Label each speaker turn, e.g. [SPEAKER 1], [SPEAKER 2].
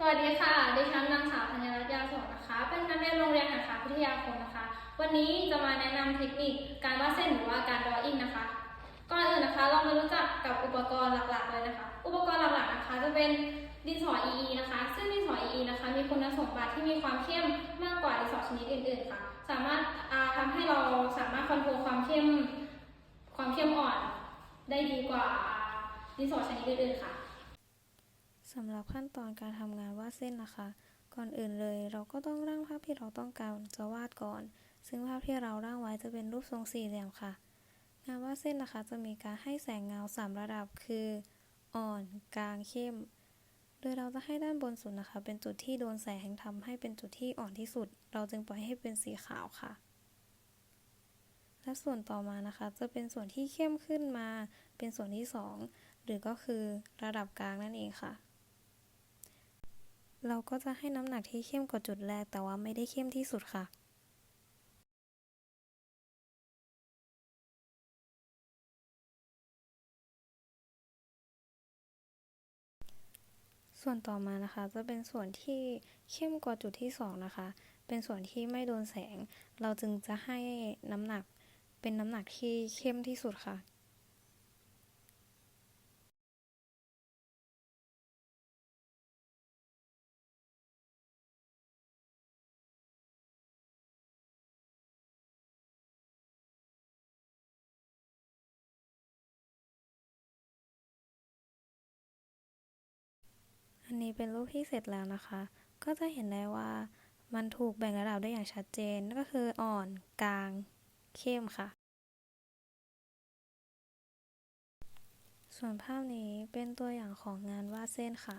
[SPEAKER 1] สวัสดีค่ะ ดิฉันนางสาวธัญรัตน์ยาโสนะคะ เป็นนักเรียนโรงเรียนหาคาพิทยาคมนะคะ วันนี้จะมาแนะนำเทคนิคการวาดเส้นหรือว่าการดรออิ่งนะคะ ก่อนอื่นนะคะ เรามารู้จักกับอุปกรณ์หลักๆเลยนะคะ อุปกรณ์หลักๆนะคะ จะเป็นดินสอ EE นะคะ ซึ่งดินสอ EE นะคะ มีคุณสมบัติที่มีความเข้มมากกว่าดินสอชนิดอื่น ๆ ค่ะ สามารถอ่าทำให้เราสามารถคอนโทรลความเข้ม ความเข้มอ่อนได้ดีกว่าดินสอชนิดอื่นๆค่ะ
[SPEAKER 2] สำหรับขั้นตอนการทำงานวาดเส้นนะคะ ก่อนอื่นเลยเราก็ต้องร่างภาพที่เราต้องการจะวาดก่อน ซึ่งภาพที่เราร่างไว้จะเป็นรูปทรงสี่เหลี่ยมค่ะ งานวาดเส้นนะคะจะมีการให้แสงเงาสามระดับคือ อ่อน กลางเข้ม โดยเราจะให้ด้านบนสุดนะคะ เป็นจุดที่โดนแสงทำให้เป็นจุดที่อ่อนที่สุด เราจึงปล่อยให้เป็นสีขาวค่ะ และส่วนต่อมานะคะ จะเป็นส่วนที่เข้มขึ้นมา เป็นส่วนที่สองหรือก็คือระดับกลางนั่นเองค่ะ เราก็จะให้น้ำหนักที่เข้มกว่าจุดแรก แต่ว่าไม่ได้เข้มที่สุดค่ะส่วนต่อมานะคะจะเป็นส่วนที่เข้มกว่าจุดที่สองนะคะ เป็นส่วนที่ไม่โดนแสง เราจึงจะให้น้ำหนักเป็นน้ำหนักที่เข้มที่สุดค่ะ อันนี้เป็นรูปที่เสร็จแล้วนะคะ ก็จะเห็นได้ว่ามันถูกแบ่งระดับได้อย่างชัดเจนก็คืออ่อนกลาง เข้มค่ะ ส่วนภาพนี้เป็นตัวอย่างของงานวาดเส้นค่ะ